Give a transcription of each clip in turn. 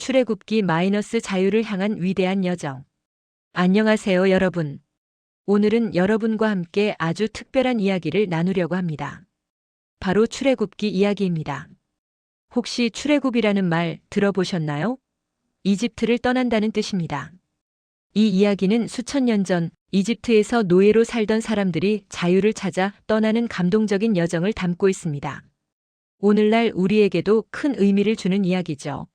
출애굽기 마이너스 자유를 향한 위대한 여정. 안녕하세요, 여러분. 오늘은 여러분과 함께 아주 특별한 이야기를 나누려고 합니다. 바로 출애굽기 이야기입니다. 혹시 출애굽이라는 말 들어보셨나요? 이집트를 떠난다는 뜻입니다. 이 이야기는 수천 년 전 이집트에서 노예로 살던 사람들이 자유를 찾아 떠나는 감동적인 여정을 담고 있습니다. 오늘날 우리에게도 큰 의미를 주는 이야기죠.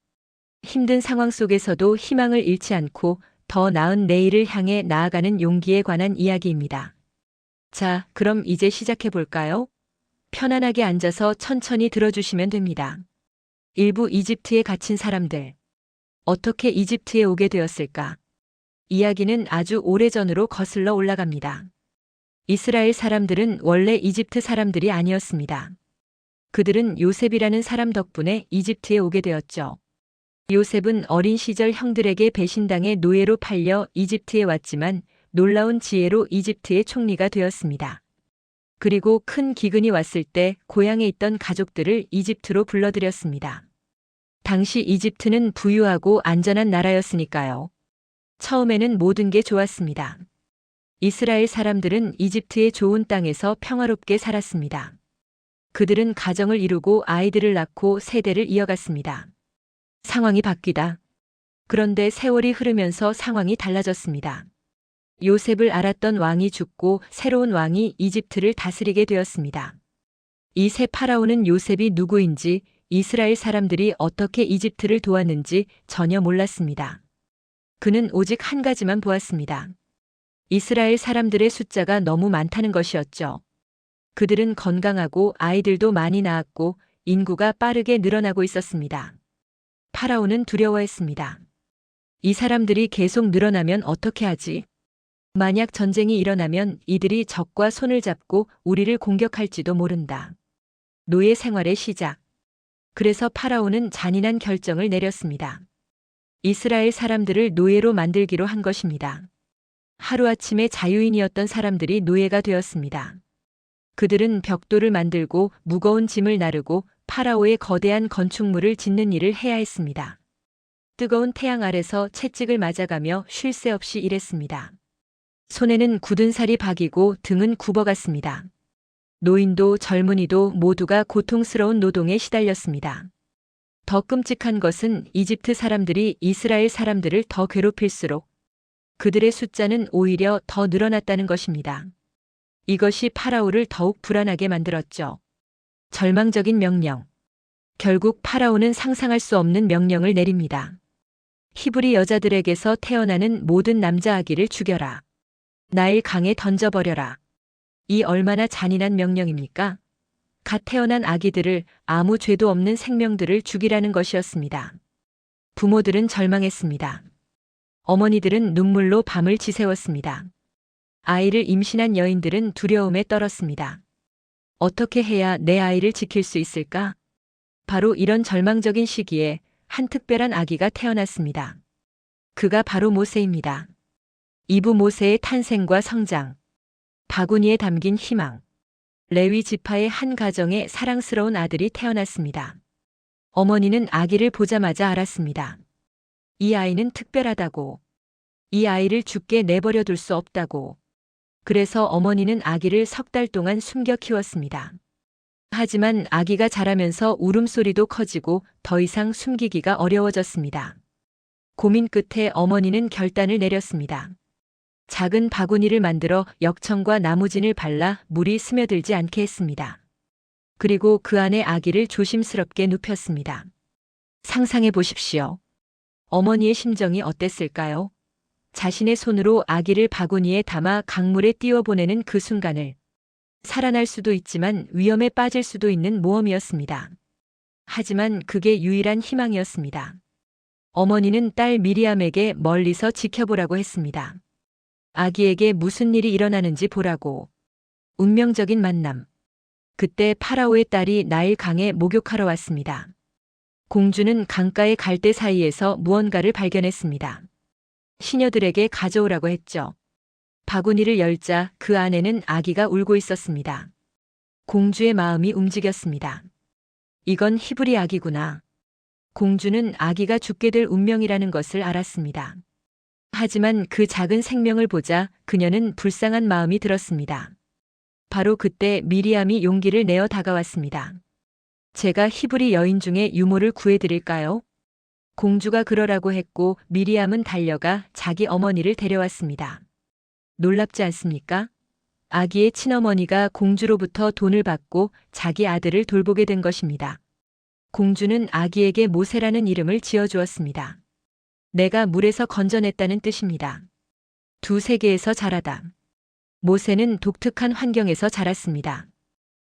힘든 상황 속에서도 희망을 잃지 않고 더 나은 내일을 향해 나아가는 용기에 관한 이야기입니다. 자, 그럼 이제 시작해 볼까요? 편안하게 앉아서 천천히 들어주시면 됩니다. 일부 이집트에 갇힌 사람들. 어떻게 이집트에 오게 되었을까? 이야기는 아주 오래전으로 거슬러 올라갑니다. 이스라엘 사람들은 원래 이집트 사람들이 아니었습니다. 그들은 요셉이라는 사람 덕분에 이집트에 오게 되었죠. 요셉은 어린 시절 형들에게 배신당해 노예로 팔려 이집트에 왔지만 놀라운 지혜로 이집트의 총리가 되었습니다. 그리고 큰 기근이 왔을 때 고향에 있던 가족들을 이집트로 불러들였습니다. 당시 이집트는 부유하고 안전한 나라였으니까요. 처음에는 모든 게 좋았습니다. 이스라엘 사람들은 이집트의 좋은 땅에서 평화롭게 살았습니다. 그들은 가정을 이루고 아이들을 낳고 세대를 이어갔습니다. 상황이 바뀌다. 그런데 세월이 흐르면서 상황이 달라졌습니다. 요셉을 알았던 왕이 죽고 새로운 왕이 이집트를 다스리게 되었습니다. 이 새 파라오는 요셉이 누구인지 이스라엘 사람들이 어떻게 이집트를 도왔는지 전혀 몰랐습니다. 그는 오직 한 가지만 보았습니다. 이스라엘 사람들의 숫자가 너무 많다는 것이었죠. 그들은 건강하고 아이들도 많이 낳았고 인구가 빠르게 늘어나고 있었습니다. 파라오는 두려워했습니다. 이 사람들이 계속 늘어나면 어떻게 하지? 만약 전쟁이 일어나면 이들이 적과 손을 잡고 우리를 공격할지도 모른다. 노예 생활의 시작. 그래서 파라오는 잔인한 결정을 내렸습니다. 이스라엘 사람들을 노예로 만들기로 한 것입니다. 하루아침에 자유인이었던 사람들이 노예가 되었습니다. 그들은 벽돌을 만들고 무거운 짐을 나르고 파라오의 거대한 건축물을 짓는 일을 해야 했습니다. 뜨거운 태양 아래서 채찍을 맞아가며 쉴 새 없이 일했습니다. 손에는 굳은 살이 박이고 등은 굽어갔습니다. 노인도 젊은이도 모두가 고통스러운 노동에 시달렸습니다. 더 끔찍한 것은 이집트 사람들이 이스라엘 사람들을 더 괴롭힐수록 그들의 숫자는 오히려 더 늘어났다는 것입니다. 이것이 파라오를 더욱 불안하게 만들었죠. 절망적인 명령. 결국 파라오는 상상할 수 없는 명령을 내립니다. 히브리 여자들에게서 태어나는 모든 남자 아기를 죽여라. 나일 강에 던져버려라. 이 얼마나 잔인한 명령입니까? 갓 태어난 아기들을 아무 죄도 없는 생명들을 죽이라는 것이었습니다. 부모들은 절망했습니다. 어머니들은 눈물로 밤을 지새웠습니다. 아이를 임신한 여인들은 두려움에 떨었습니다. 어떻게 해야 내 아이를 지킬 수 있을까? 바로 이런 절망적인 시기에 한 특별한 아기가 태어났습니다. 그가 바로 모세입니다. 이부 모세의 탄생과 성장, 바구니에 담긴 희망, 레위 지파의 한 가정에 사랑스러운 아들이 태어났습니다. 어머니는 아기를 보자마자 알았습니다. 이 아이는 특별하다고. 이 아이를 죽게 내버려 둘 수 없다고. 그래서 어머니는 아기를 석 달 동안 숨겨 키웠습니다. 하지만 아기가 자라면서 울음소리도 커지고 더 이상 숨기기가 어려워졌습니다. 고민 끝에 어머니는 결단을 내렸습니다. 작은 바구니를 만들어 역청과 나무진을 발라 물이 스며들지 않게 했습니다. 그리고 그 안에 아기를 조심스럽게 눕혔습니다. 상상해 보십시오. 어머니의 심정이 어땠을까요? 자신의 손으로 아기를 바구니에 담아 강물에 띄워보내는 그 순간을 살아날 수도 있지만 위험에 빠질 수도 있는 모험이었습니다. 하지만 그게 유일한 희망이었습니다. 어머니는 딸 미리암에게 멀리서 지켜보라고 했습니다. 아기에게 무슨 일이 일어나는지 보라고. 운명적인 만남. 그때 파라오의 딸이 나일 강에 목욕하러 왔습니다. 공주는 강가의 갈대 사이에서 무언가를 발견했습니다. 시녀들에게 가져오라고 했죠. 바구니를 열자 그 안에는 아기가 울고 있었습니다. 공주의 마음이 움직였습니다. 이건 히브리 아기구나. 공주는 아기가 죽게 될 운명이라는 것을 알았습니다. 하지만 그 작은 생명을 보자 그녀는 불쌍한 마음이 들었습니다. 바로 그때 미리암이 용기를 내어 다가왔습니다. 제가 히브리 여인 중에 유모를 구해드릴까요? 공주가 그러라고 했고 미리암은 달려가 자기 어머니를 데려왔습니다. 놀랍지 않습니까? 아기의 친어머니가 공주로부터 돈을 받고 자기 아들을 돌보게 된 것입니다. 공주는 아기에게 모세라는 이름을 지어주었습니다. 내가 물에서 건져냈다는 뜻입니다. 두 세계에서 자라다. 모세는 독특한 환경에서 자랐습니다.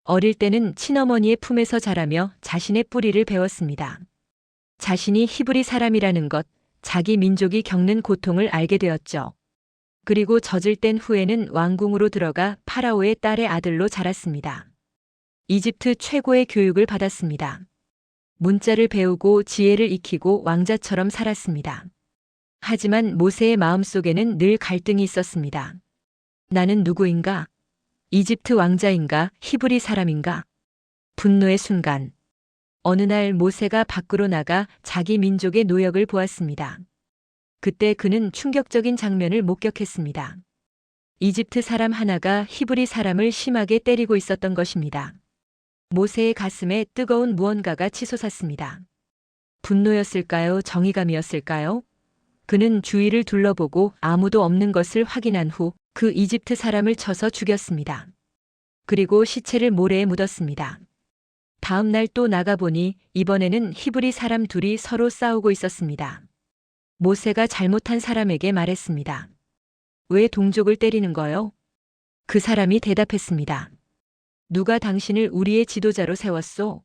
어릴 때는 친어머니의 품에서 자라며 자신의 뿌리를 배웠습니다. 자신이 히브리 사람이라는 것, 자기 민족이 겪는 고통을 알게 되었죠. 그리고 젖을 땐 후에는 왕궁으로 들어가 파라오의 딸의 아들로 자랐습니다. 이집트 최고의 교육을 받았습니다. 문자를 배우고 지혜를 익히고 왕자처럼 살았습니다. 하지만 모세의 마음속에는 늘 갈등이 있었습니다. 나는 누구인가? 이집트 왕자인가? 히브리 사람인가? 분노의 순간. 어느 날 모세가 밖으로 나가 자기 민족의 노역을 보았습니다. 그때 그는 충격적인 장면을 목격했습니다. 이집트 사람 하나가 히브리 사람을 심하게 때리고 있었던 것입니다. 모세의 가슴에 뜨거운 무언가가 치솟았습니다. 분노였을까요? 정의감이었을까요? 그는 주위를 둘러보고 아무도 없는 것을 확인한 후 그 이집트 사람을 쳐서 죽였습니다. 그리고 시체를 모래에 묻었습니다. 다음 날 또 나가보니 이번에는 히브리 사람 둘이 서로 싸우고 있었습니다. 모세가 잘못한 사람에게 말했습니다. 왜 동족을 때리는 거요? 그 사람이 대답했습니다. 누가 당신을 우리의 지도자로 세웠소?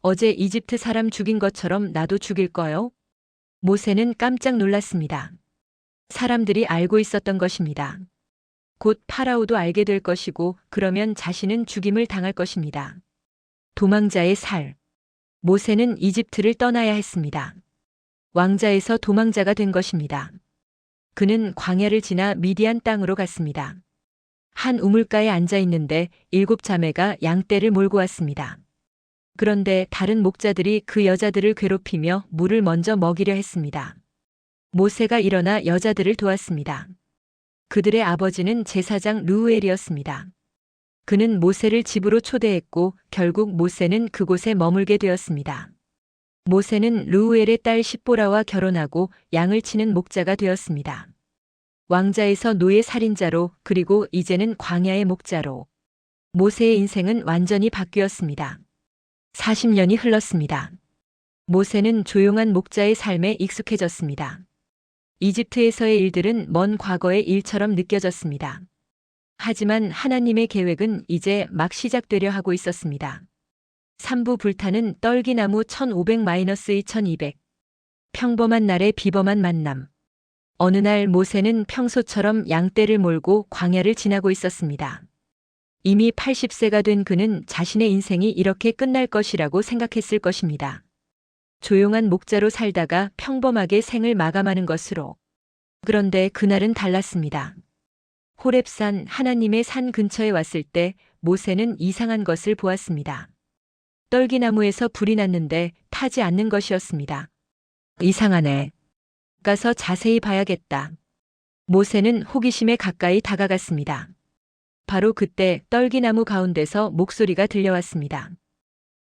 어제 이집트 사람 죽인 것처럼 나도 죽일 거요? 모세는 깜짝 놀랐습니다. 사람들이 알고 있었던 것입니다. 곧 파라오도 알게 될 것이고 그러면 자신은 죽임을 당할 것입니다. 도망자의 살. 모세는 이집트를 떠나야 했습니다. 왕자에서 도망자가 된 것입니다. 그는 광야를 지나 미디안 땅으로 갔습니다. 한 우물가에 앉아 있는데 일곱 자매가 양떼를 몰고 왔습니다. 그런데 다른 목자들이 그 여자들을 괴롭히며 물을 먼저 먹이려 했습니다. 모세가 일어나 여자들을 도왔습니다. 그들의 아버지는 제사장 루우엘이었습니다. 그는 모세를 집으로 초대했고 결국 모세는 그곳에 머물게 되었습니다. 모세는 루우엘의 딸 십보라와 결혼하고 양을 치는 목자가 되었습니다. 왕자에서 노예 살인자로 그리고 이제는 광야의 목자로 모세의 인생은 완전히 바뀌었습니다. 40년이 흘렀습니다. 모세는 조용한 목자의 삶에 익숙해졌습니다. 이집트에서의 일들은 먼 과거의 일처럼 느껴졌습니다. 하지만 하나님의 계획은 이제 막 시작되려 하고 있었습니다. 삼부 불타는 떨기나무 1500-2200. 평범한 날의 비범한 만남. 어느 날 모세는 평소처럼 양떼를 몰고 광야를 지나고 있었습니다. 이미 80세가 된 그는 자신의 인생이 이렇게 끝날 것이라고 생각했을 것입니다. 조용한 목자로 살다가 평범하게 생을 마감하는 것으로. 그런데 그날은 달랐습니다. 호랩산 하나님의 산 근처에 왔을 때 모세는 이상한 것을 보았습니다. 떨기나무에서 불이 났는데 타지 않는 것이었습니다. 이상하네. 가서 자세히 봐야겠다. 모세는 호기심에 가까이 다가갔습니다. 바로 그때 떨기나무 가운데서 목소리가 들려왔습니다.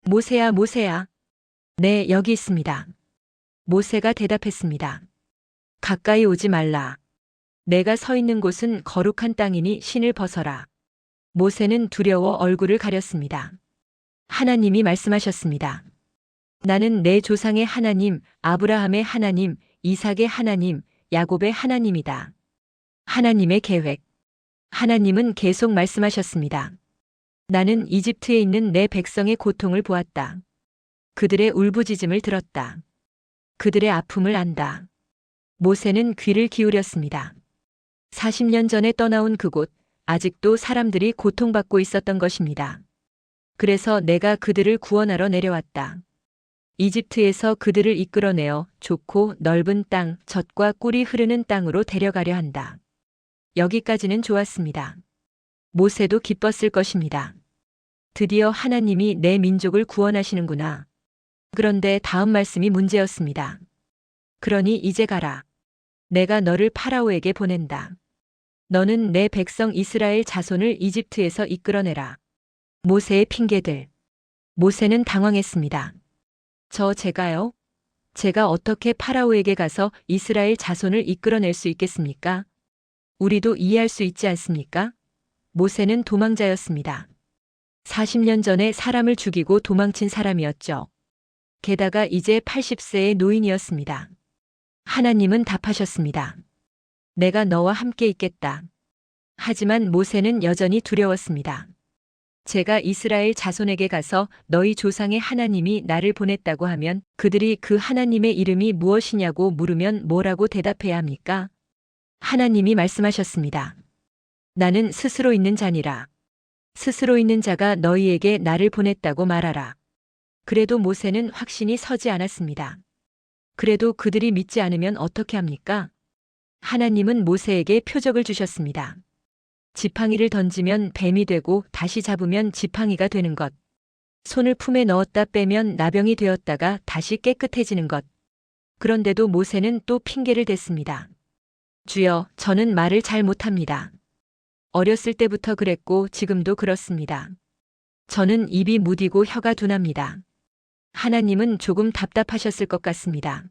모세야, 모세야. 네, 여기 있습니다. 모세가 대답했습니다. 가까이 오지 말라. 내가 서 있는 곳은 거룩한 땅이니 신을 벗어라. 모세는 두려워 얼굴을 가렸습니다. 하나님이 말씀하셨습니다. 나는 내 조상의 하나님, 아브라함의 하나님, 이삭의 하나님, 야곱의 하나님이다. 하나님의 계획. 하나님은 계속 말씀하셨습니다. 나는 이집트에 있는 내 백성의 고통을 보았다. 그들의 울부짖음을 들었다. 그들의 아픔을 안다. 모세는 귀를 기울였습니다. 40년 전에 떠나온 그곳, 아직도 사람들이 고통받고 있었던 것입니다. 그래서 내가 그들을 구원하러 내려왔다. 이집트에서 그들을 이끌어내어 좋고 넓은 땅, 젖과 꿀이 흐르는 땅으로 데려가려 한다. 여기까지는 좋았습니다. 모세도 기뻤을 것입니다. 드디어 하나님이 내 민족을 구원하시는구나. 그런데 다음 말씀이 문제였습니다. 그러니 이제 가라. 내가 너를 파라오에게 보낸다. 너는 내 백성 이스라엘 자손을 이집트에서 이끌어내라. 모세의 핑계들. 모세는 당황했습니다. 저 제가요? 제가 어떻게 파라오에게 가서 이스라엘 자손을 이끌어낼 수 있겠습니까? 우리도 이해할 수 있지 않습니까? 모세는 도망자였습니다. 40년 전에 사람을 죽이고 도망친 사람이었죠. 게다가 이제 80세의 노인이었습니다. 하나님은 답하셨습니다. 내가 너와 함께 있겠다. 하지만 모세는 여전히 두려웠습니다. 제가 이스라엘 자손에게 가서 너희 조상의 하나님이 나를 보냈다고 하면 그들이 그 하나님의 이름이 무엇이냐고 물으면 뭐라고 대답해야 합니까? 하나님이 말씀하셨습니다. 나는 스스로 있는 자니라. 스스로 있는 자가 너희에게 나를 보냈다고 말하라. 그래도 모세는 확신이 서지 않았습니다. 그래도 그들이 믿지 않으면 어떻게 합니까? 하나님은 모세에게 표적을 주셨습니다. 지팡이를 던지면 뱀이 되고 다시 잡으면 지팡이가 되는 것. 손을 품에 넣었다 빼면 나병이 되었다가 다시 깨끗해지는 것. 그런데도 모세는 또 핑계를 댔습니다. 주여, 저는 말을 잘 못합니다. 어렸을 때부터 그랬고 지금도 그렇습니다. 저는 입이 무디고 혀가 둔합니다. 하나님은 조금 답답하셨을 것 같습니다.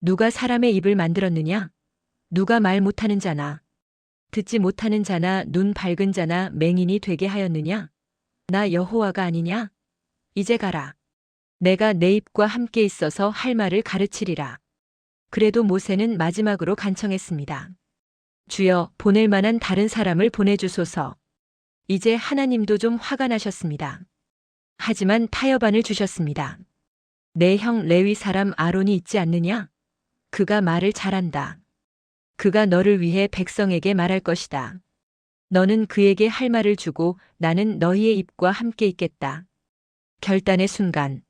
누가 사람의 입을 만들었느냐? 누가 말 못하는 자나, 듣지 못하는 자나 눈 밝은 자나 맹인이 되게 하였느냐? 나 여호와가 아니냐? 이제 가라. 내가 내 입과 함께 있어서 할 말을 가르치리라. 그래도 모세는 마지막으로 간청했습니다. 주여 보낼 만한 다른 사람을 보내주소서. 이제 하나님도 좀 화가 나셨습니다. 하지만 타협안을 주셨습니다. 내 형 레위 사람 아론이 있지 않느냐? 그가 말을 잘한다. 그가 너를 위해 백성에게 말할 것이다. 너는 그에게 할 말을 주고 나는 너희의 입과 함께 있겠다. 결단의 순간.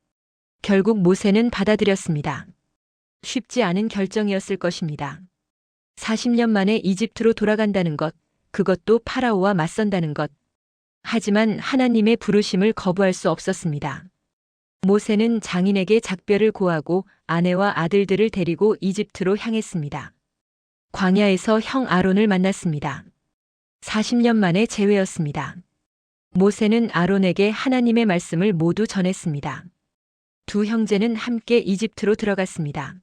결국 모세는 받아들였습니다. 쉽지 않은 결정이었을 것입니다. 40년 만에 이집트로 돌아간다는 것, 그것도 파라오와 맞선다는 것. 하지만 하나님의 부르심을 거부할 수 없었습니다. 모세는 장인에게 작별을 고하고 아내와 아들들을 데리고 이집트로 향했습니다. 광야에서 형 아론을 만났습니다. 40년 만에 재회였습니다. 모세는 아론에게 하나님의 말씀을 모두 전했습니다. 두 형제는 함께 이집트로 들어갔습니다.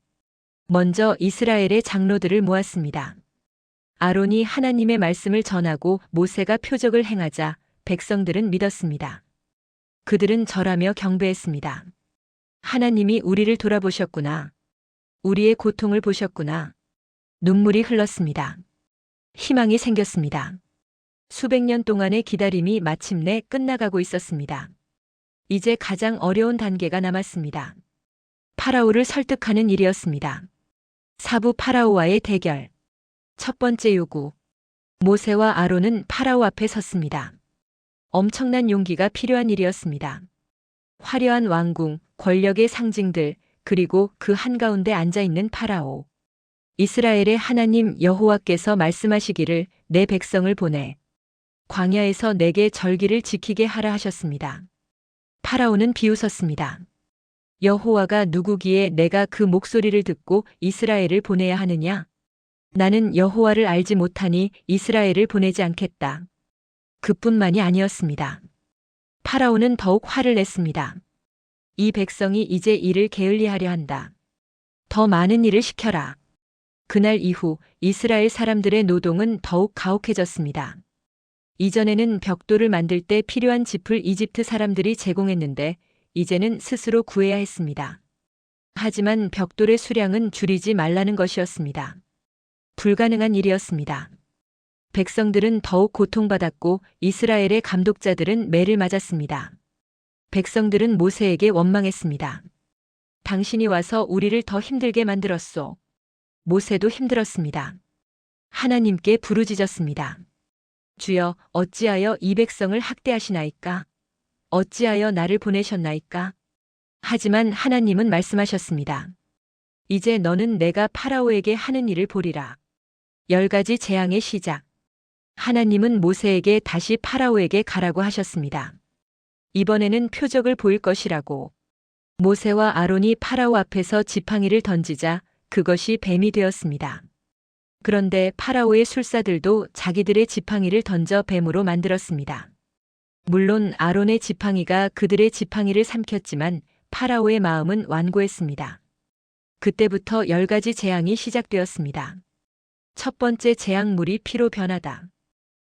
먼저 이스라엘의 장로들을 모았습니다. 아론이 하나님의 말씀을 전하고 모세가 표적을 행하자 백성들은 믿었습니다. 그들은 절하며 경배했습니다. 하나님이 우리를 돌아보셨구나. 우리의 고통을 보셨구나. 눈물이 흘렀습니다. 희망이 생겼습니다. 수백 년 동안의 기다림이 마침내 끝나가고 있었습니다. 이제 가장 어려운 단계가 남았습니다. 파라오를 설득하는 일이었습니다. 사부 파라오와의 대결. 첫 번째 요구. 모세와 아론은 파라오 앞에 섰습니다. 엄청난 용기가 필요한 일이었습니다. 화려한 왕궁, 권력의 상징들, 그리고 그 한가운데 앉아 있는 파라오. 이스라엘의 하나님 여호와께서 말씀하시기를 내 백성을 보내 광야에서 내게 절기를 지키게 하라 하셨습니다. 파라오는 비웃었습니다. 여호와가 누구기에 내가 그 목소리를 듣고 이스라엘을 보내야 하느냐? 나는 여호와를 알지 못하니 이스라엘을 보내지 않겠다. 그뿐만이 아니었습니다. 파라오는 더욱 화를 냈습니다. 이 백성이 이제 일을 게을리하려 한다. 더 많은 일을 시켜라. 그날 이후 이스라엘 사람들의 노동은 더욱 가혹해졌습니다. 이전에는 벽돌을 만들 때 필요한 짚을 이집트 사람들이 제공했는데 이제는 스스로 구해야 했습니다. 하지만 벽돌의 수량은 줄이지 말라는 것이었습니다. 불가능한 일이었습니다. 백성들은 더욱 고통받았고 이스라엘의 감독자들은 매를 맞았습니다. 백성들은 모세에게 원망했습니다. 당신이 와서 우리를 더 힘들게 만들었소. 모세도 힘들었습니다. 하나님께 부르짖었습니다. 주여, 어찌하여 이 백성을 학대하시나이까? 어찌하여 나를 보내셨나이까? 하지만 하나님은 말씀하셨습니다. 이제 너는 내가 파라오에게 하는 일을 보리라. 열 가지 재앙의 시작. 하나님은 모세에게 다시 파라오에게 가라고 하셨습니다. 이번에는 표적을 보일 것이라고. 모세와 아론이 파라오 앞에서 지팡이를 던지자 그것이 뱀이 되었습니다. 그런데 파라오의 술사들도 자기들의 지팡이를 던져 뱀으로 만들었습니다. 물론 아론의 지팡이가 그들의 지팡이를 삼켰지만 파라오의 마음은 완고했습니다. 그때부터 열 가지 재앙이 시작되었습니다. 첫 번째 재앙물이 피로 변하다.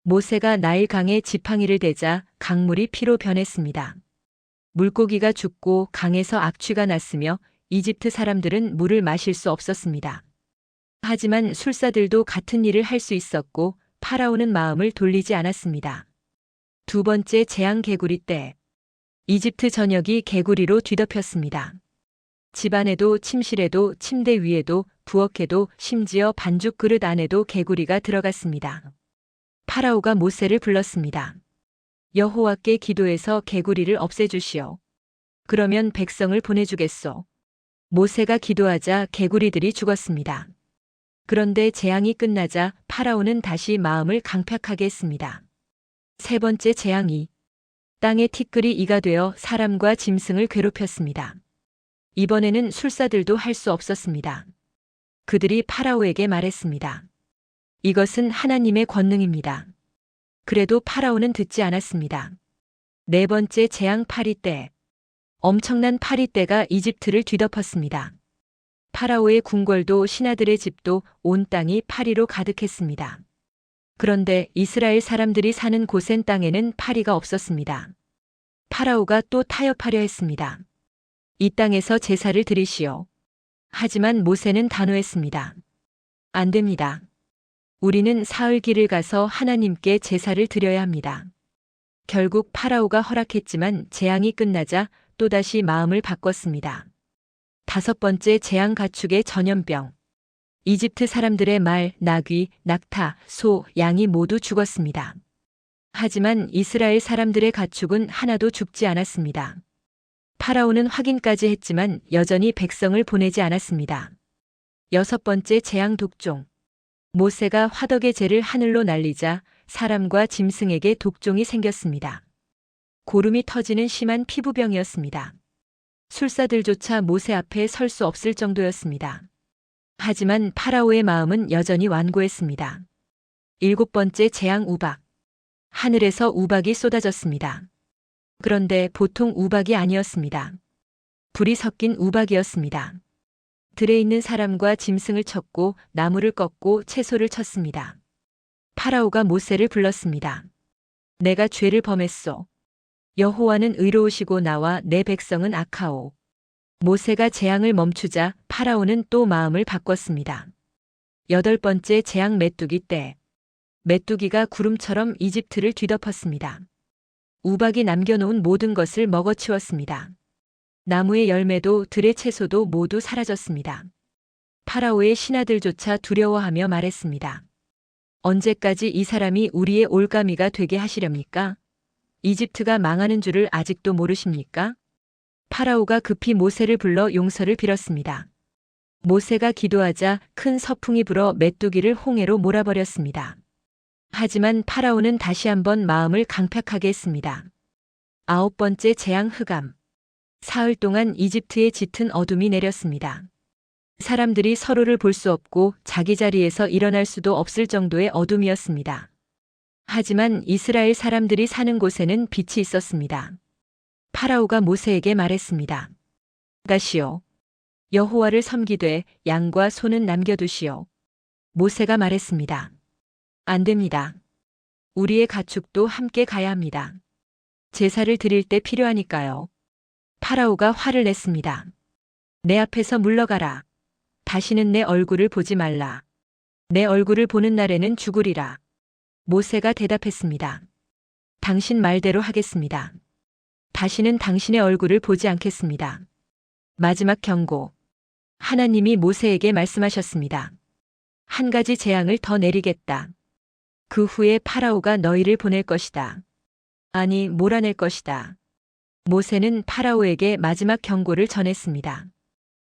모세가 나일강에 지팡이를 대자 강물이 피로 변했습니다. 물고기가 죽고 강에서 악취가 났으며 이집트 사람들은 물을 마실 수 없었습니다. 하지만 술사들도 같은 일을 할 수 있었고 파라오는 마음을 돌리지 않았습니다. 두 번째 재앙 개구리 때 이집트 전역이 개구리로 뒤덮였습니다. 집안에도 침실에도 침대 위에도 부엌에도 심지어 반죽 그릇 안에도 개구리가 들어갔습니다. 파라오가 모세를 불렀습니다. 여호와께 기도해서 개구리를 없애주시오. 그러면 백성을 보내주겠소. 모세가 기도하자 개구리들이 죽었습니다. 그런데 재앙이 끝나자 파라오는 다시 마음을 강팍하게 했습니다. 세 번째 재앙이 땅의 티끌이 이가 되어 사람과 짐승을 괴롭혔습니다. 이번에는 술사들도 할 수 없었습니다. 그들이 파라오에게 말했습니다. 이것은 하나님의 권능입니다. 그래도 파라오는 듣지 않았습니다. 네 번째 재앙 파리 때. 엄청난 파리 때가 이집트를 뒤덮었습니다. 파라오의 궁궐도 신하들의 집도 온 땅이 파리로 가득했습니다. 그런데 이스라엘 사람들이 사는 고센 땅에는 파리가 없었습니다. 파라오가 또 타협하려 했습니다. 이 땅에서 제사를 드리시오. 하지만 모세는 단호했습니다. 안 됩니다. 우리는 사흘 길을 가서 하나님께 제사를 드려야 합니다. 결국 파라오가 허락했지만 재앙이 끝나자 또다시 마음을 바꿨습니다. 다섯 번째 재앙 가축의 전염병. 이집트 사람들의 말, 나귀, 낙타, 소, 양이 모두 죽었습니다. 하지만 이스라엘 사람들의 가축은 하나도 죽지 않았습니다. 파라오는 확인까지 했지만 여전히 백성을 보내지 않았습니다. 여섯 번째 재앙 독종. 모세가 화덕의 재를 하늘로 날리자 사람과 짐승에게 독종이 생겼습니다. 고름이 터지는 심한 피부병이었습니다. 술사들조차 모세 앞에 설 수 없을 정도였습니다. 하지만 파라오의 마음은 여전히 완고했습니다. 일곱 번째 재앙 우박. 하늘에서 우박이 쏟아졌습니다. 그런데 보통 우박이 아니었습니다. 불이 섞인 우박이었습니다. 들에 있는 사람과 짐승을 쳤고 나무를 꺾고 채소를 쳤습니다. 파라오가 모세를 불렀습니다. 내가 죄를 범했소. 여호와는 의로우시고 나와 내 백성은 악하오. 모세가 재앙을 멈추자 파라오는 또 마음을 바꿨습니다. 여덟 번째 재앙 메뚜기 때. 메뚜기가 구름처럼 이집트를 뒤덮었습니다. 우박이 남겨놓은 모든 것을 먹어치웠습니다. 나무의 열매도 들의 채소도 모두 사라졌습니다. 파라오의 신하들조차 두려워하며 말했습니다. 언제까지 이 사람이 우리의 올가미가 되게 하시렵니까? 이집트가 망하는 줄을 아직도 모르십니까? 파라오가 급히 모세를 불러 용서를 빌었습니다. 모세가 기도하자 큰 서풍이 불어 메뚜기를 홍해로 몰아버렸습니다. 하지만 파라오는 다시 한번 마음을 강팍하게 했습니다. 아홉 번째 재앙 흑암. 사흘 동안 이집트에 짙은 어둠이 내렸습니다. 사람들이 서로를 볼 수 없고 자기 자리에서 일어날 수도 없을 정도의 어둠이었습니다. 하지만 이스라엘 사람들이 사는 곳에는 빛이 있었습니다. 파라오가 모세에게 말했습니다. 가시오. 여호와를 섬기되 양과 소는 남겨두시오. 모세가 말했습니다. 안 됩니다. 우리의 가축도 함께 가야 합니다. 제사를 드릴 때 필요하니까요. 파라오가 화를 냈습니다. 내 앞에서 물러가라. 다시는 내 얼굴을 보지 말라. 내 얼굴을 보는 날에는 죽으리라. 모세가 대답했습니다. 당신 말대로 하겠습니다. 다시는 당신의 얼굴을 보지 않겠습니다. 마지막 경고. 하나님이 모세에게 말씀하셨습니다. 한 가지 재앙을 더 내리겠다. 그 후에 파라오가 너희를 보낼 것이다. 아니, 몰아낼 것이다. 모세는 파라오에게 마지막 경고를 전했습니다.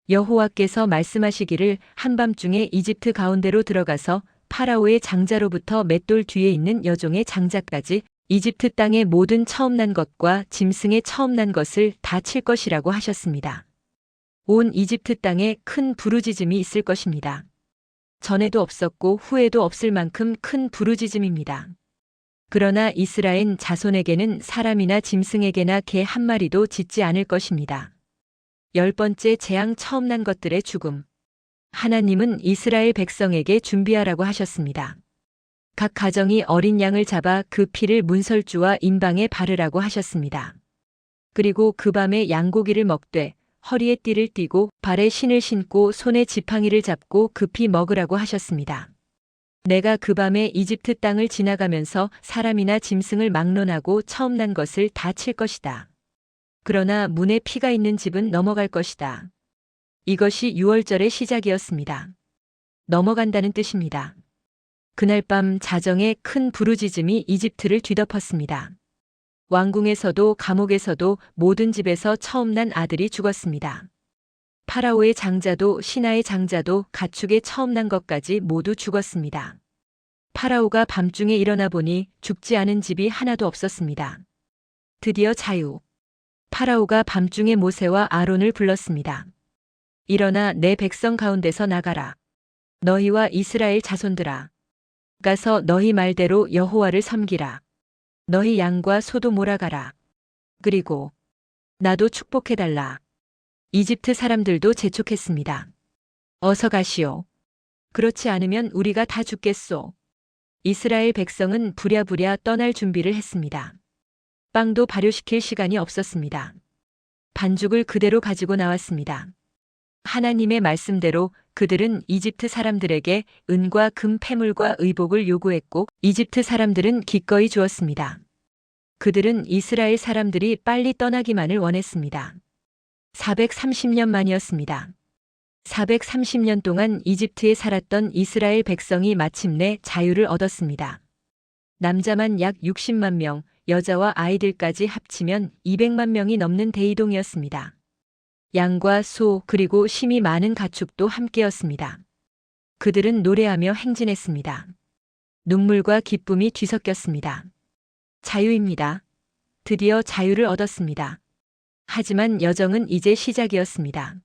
여호와께서 말씀하시기를 한밤중에 이집트 가운데로 들어가서 파라오의 장자로부터 맷돌 뒤에 있는 여종의 장자까지 이집트 땅의 모든 처음 난 것과 짐승의 처음 난 것을 다 칠 것이라고 하셨습니다. 온 이집트 땅에 큰 부르짖음이 있을 것입니다. 전에도 없었고 후에도 없을 만큼 큰 부르짖음입니다. 그러나 이스라엘 자손에게는 사람이나 짐승에게나 개 한 마리도 짓지 않을 것입니다. 열 번째 재앙 처음 난 것들의 죽음. 하나님은 이스라엘 백성에게 준비하라고 하셨습니다. 각 가정이 어린 양을 잡아 그 피를 문설주와 임방에 바르라고 하셨습니다. 그리고 그 밤에 양고기를 먹되 허리에 띠를 띠고 발에 신을 신고 손에 지팡이를 잡고 급히 먹으라고 하셨습니다. 내가 그 밤에 이집트 땅을 지나가면서 사람이나 짐승을 막론하고 처음 난 것을 다 칠 것이다. 그러나 문에 피가 있는 집은 넘어갈 것이다. 이것이 6월절의 시작이었습니다. 넘어간다는 뜻입니다. 그날 밤 자정에 큰 부르짖음이 이집트를 뒤덮었습니다. 왕궁에서도 감옥에서도 모든 집에서 처음 난 아들이 죽었습니다. 파라오의 장자도 신하의 장자도 가축의 처음 난 것까지 모두 죽었습니다. 파라오가 밤중에 일어나 보니 죽지 않은 집이 하나도 없었습니다. 드디어 자유. 파라오가 밤중에 모세와 아론을 불렀습니다. 일어나 내 백성 가운데서 나가라. 너희와 이스라엘 자손들아. 가서 너희 말대로 여호와를 섬기라. 너희 양과 소도 몰아가라. 그리고 나도 축복해달라. 이집트 사람들도 재촉했습니다. 어서 가시오. 그렇지 않으면 우리가 다 죽겠소. 이스라엘 백성은 부랴부랴 떠날 준비를 했습니다. 빵도 발효시킬 시간이 없었습니다. 반죽을 그대로 가지고 나왔습니다. 하나님의 말씀대로 그들은 이집트 사람들에게 은과 금 패물과 의복을 요구했고 이집트 사람들은 기꺼이 주었습니다. 그들은 이스라엘 사람들이 빨리 떠나기만을 원했습니다. 430년 만이었습니다. 430년 동안 이집트에 살았던 이스라엘 백성이 마침내 자유를 얻었습니다. 남자만 약 60만 명, 여자와 아이들까지 합치면 200만 명이 넘는 대이동이었습니다. 양과 소 그리고 심이 많은 가축도 함께였습니다. 그들은 노래하며 행진했습니다. 눈물과 기쁨이 뒤섞였습니다. 자유입니다. 드디어 자유를 얻었습니다. 하지만 여정은 이제 시작이었습니다.